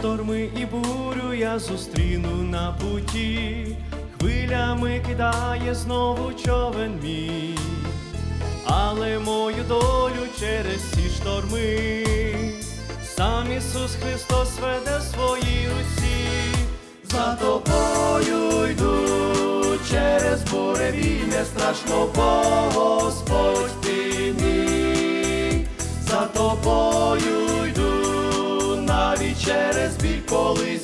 шторми і бурю я зустріну на путі, хвилями кидає знову човен мій, але мою долю через ці шторми, сам Ісус Христос веде в своїй руці, за тобою йду через буревій, не страшно, Господь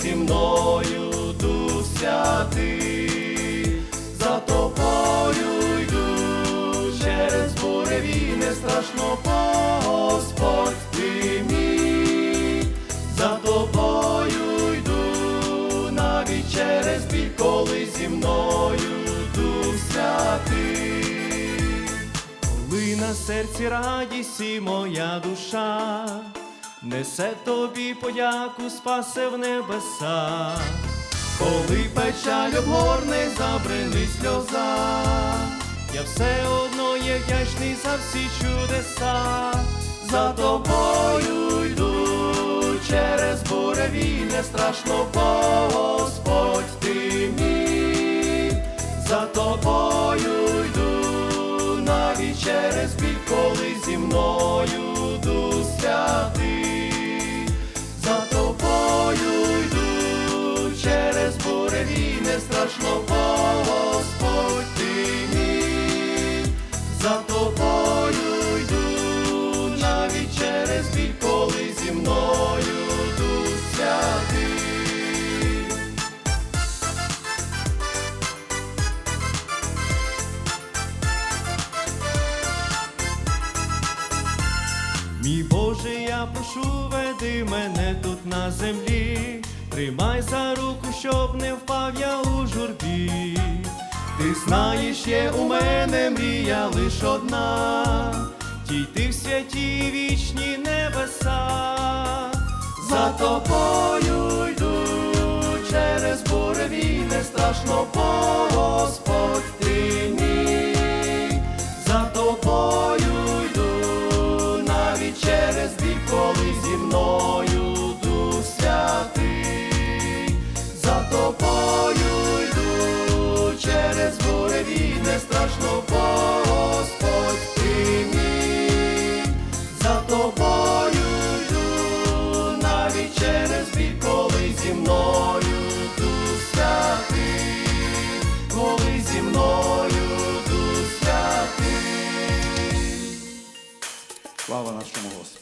зі мною дух святий, за тобою йду, через буревій, не страшно, Господь ти мій, за тобою йду, навіть через біль, коли зі мною дух святий. Коли на серці радість і моя душа, несе тобі подяку, спасе в небеса, коли печаль обгорне, забрини сльоза, я все одно є вдячний за всі чудеса, за тобою йду через буреві, не страшно, бо Господь ти мій, за тобою йду, навіть через біль, коли зі мною Мій Боже, я прошу, веди мене тут на землі, тримай за руку, щоб не впав я у журбі. Ти знаєш, є у мене мрія лиш одна, дійти в святі вічні небеса, за тобою йду через буреві, не страшно, бо страшно, Господь ти мій, за тобою йду, навіть через біль, коли зі мною ту святий, коли зі мною ту святий. Слава нашому Господу.